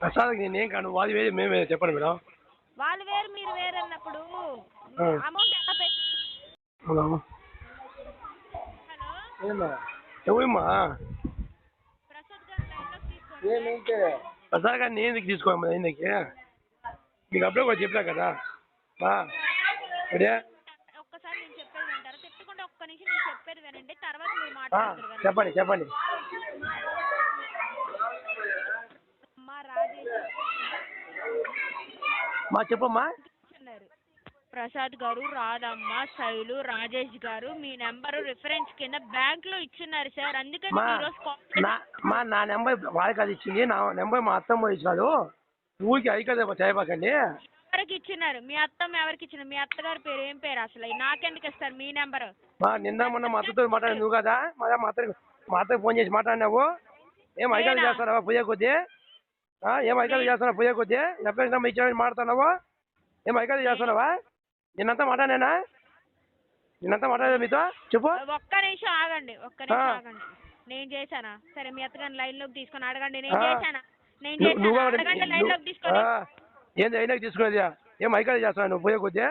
ప్రసాద్ నేనేం కాను వాళ్ళు వేరే మేము చెప్పండి మేడం. వాళ్ళు వేరు మీరు వేరు అన్నప్పుడు. అమౌంట్ ఎలా పే హలో. ఎవరమ్మా ప్రసాద్ గారు నేను ఎందుకు తీసుకోమ్మా ఎందుకు మీకు అప్పుడే కూడా చెప్పినా కదా? బా. ఒక్కసారి నేను చెప్పేది వింటారా? తిట్టకుండా ఒక్క నిమిషం నేను చెప్పేది వినండి తర్వాత మీరు మాట్లాడుతారు కదా. చెప్పండి చెప్పండి. మా చెప్పమ్మా. ప్రసాద్ గారు రాధమ్మ శైలు రాజేష్ గారు మీ నెంబర్ రిఫరెన్స్ కింద బ్యాంక్లో ఇచ్చున్నారు సార్. అందుకని మా నా మా నా నెంబర్ వాళ్ళకి అది ఇచ్చింది. నా నెంబర్ మా అత్తమ్మ ఇచ్చినాడు. ఊరికి అయి కదా చేయబాకండి. ఎవరికి ఇచ్చినారు? మీ అత్తమ్మ ఎవరికి ఇచ్చినారు మీ అత్తగారి పేరు ఏం పేరు అసలు? నాకెందుకు ఇస్తారు మీ నెంబర్? మా నిన్న మొన్న మా అత్తతో మాట్లాడి నువ్వు కదా? మా మా అత్త మా అత్తకి ఫోన్ చేసి మాట్లాడినావు? ఏం ఐకాలు నేనా? చేస్తావా పోయే కొద్దీ? ఏం ఐకాలు చేస్తున్నావు పోయే కొద్దీ? ఎప్పుడు నెంబర్ ఇచ్చామని మాట్లాడుతున్నావు ఏం ఐకాలు చేస్తున్నావా? నిన్నంతా మాట్లాడినా నిన్నంతా మాట్లాడేది మీతో? చెప్పు. ఒక్క నిమిషం ఆగండి ఒక్క నిమిషం. ఆగండి. నేను చేశానా? సరే మీ అత్తగారిని లైన్లోకి తీసుకొని అడగండి. నేను. చేశానా? నేను చేశానా? లైన్లోకి తీసుకొని. ఆ, ఏంది అయినా తీసుకునేది? ఏం ఐకాలు చేస్తున్నావు నువ్వు పోయే కొద్దీ?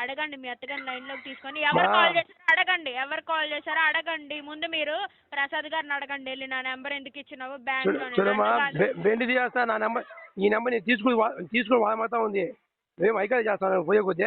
అడగండి మీ అత్తగారిని లైన్లోకి తీసుకొని. ఎవరు. కాల్ చేశారో అడగండి. ఎవరు కాల్ చేశారో అడగండి. ముందు మీరు ప్రసాద్ గారిని అడగండి. వెళ్ళి నా నెంబర్ ఎందుకు ఇచ్చినావు బ్యాంక్ చూడు చూడమ్మా తీసేస్తా నా నెంబర్ ఈ నెంబర్ నేను తీసుకుని తీసుకుని వాడమతా ఉంది. ఏం ఐకాలు చేస్తాను పోయే కొద్దీ